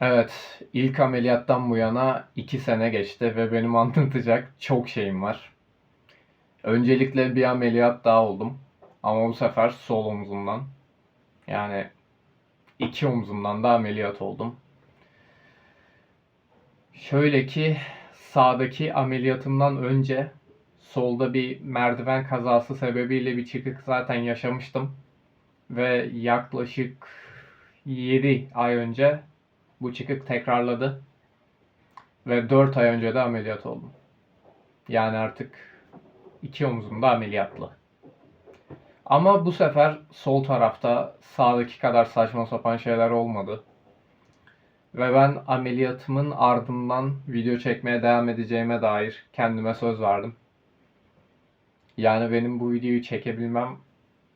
Evet, ilk ameliyattan bu yana 2 sene geçti ve benim anlatacak çok şeyim var. Öncelikle bir ameliyat daha oldum. Ama bu sefer sol omzumdan. Yani iki omzumdan da ameliyat oldum. Şöyle ki sağdaki ameliyatımdan önce solda bir merdiven kazası sebebiyle bir çıkık zaten yaşamıştım. Ve yaklaşık 7 ay önce bu çıkık tekrarladı. Ve 4 ay önce de ameliyat oldum. Yani artık iki omzum da ameliyatlı. Ama bu sefer sol tarafta sağdaki kadar saçma sapan şeyler olmadı. Ve ben ameliyatımın ardından video çekmeye devam edeceğime dair kendime söz verdim. Yani benim bu videoyu çekebilmem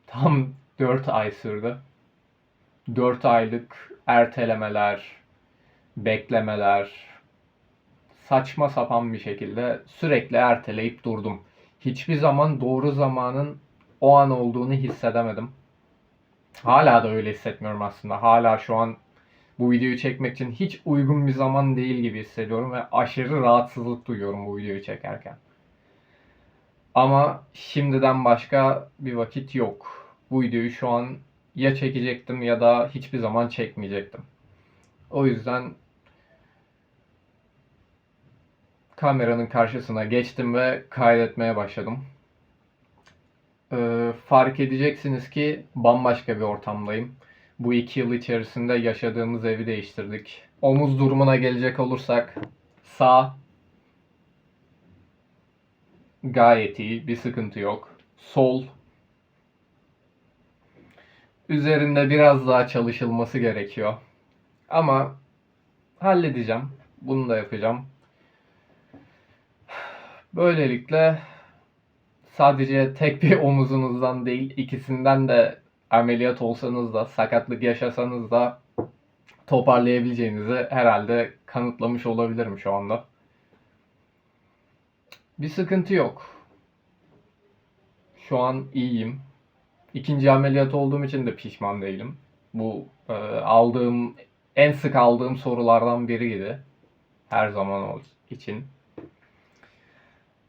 tam 4 ay sürdü. 4 aylık ertelemeler, beklemeler, saçma sapan bir şekilde sürekli erteleyip durdum. Hiçbir zaman doğru zamanın o an olduğunu hissedemedim. Hala da öyle hissetmiyorum aslında. Hala şu an bu videoyu çekmek için hiç uygun bir zaman değil gibi hissediyorum ve aşırı rahatsızlık duyuyorum bu videoyu çekerken. Ama şimdiden başka bir vakit yok. Bu videoyu şu an ya çekecektim ya da hiçbir zaman çekmeyecektim. O yüzden kameranın karşısına geçtim ve kaydetmeye başladım. Ee, fark edeceksiniz ki bambaşka bir ortamdayım. Bu iki yıl içerisinde yaşadığımız evi değiştirdik. Omuz durumuna gelecek olursak sağ gayet iyi, bir sıkıntı yok. Sol üzerinde biraz daha çalışılması gerekiyor. Ama halledeceğim. Bunu da yapacağım. Böylelikle sadece tek bir omuzunuzdan değil ikisinden de ameliyat olsanız da sakatlık yaşasanız da toparlayabileceğinizi herhalde kanıtlamış olabilirim şu anda. Bir sıkıntı yok. Şu an iyiyim. İkinci ameliyat olduğum için de pişman değilim. Bu e, aldığım en sık aldığım sorulardan biriydi. Her zaman için.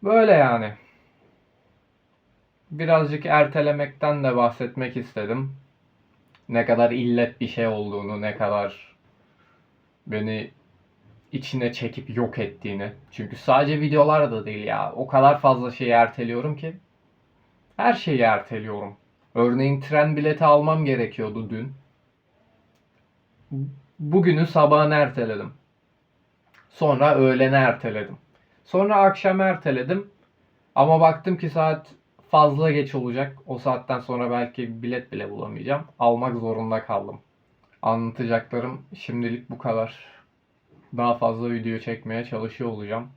Böyle yani. Birazcık ertelemekten de bahsetmek istedim. Ne kadar illet bir şey olduğunu, ne kadar beni içine çekip yok ettiğini. Çünkü sadece videolar da değil ya. O kadar fazla şeyi erteliyorum ki. Her şeyi erteliyorum. Örneğin tren bileti almam gerekiyordu dün. Bugünün sabahını erteledim. Sonra öğlene erteledim. Sonra akşam erteledim. Ama baktım ki saat fazla geç olacak. O saatten sonra belki bilet bile bulamayacağım. Almak zorunda kaldım. Anlatacaklarım şimdilik bu kadar. Daha fazla video çekmeye çalışıyor olacağım.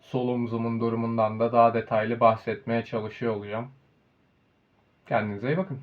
Sol omzumun durumundan da daha detaylı bahsetmeye çalışıyor olacağım. Kendinize iyi bakın.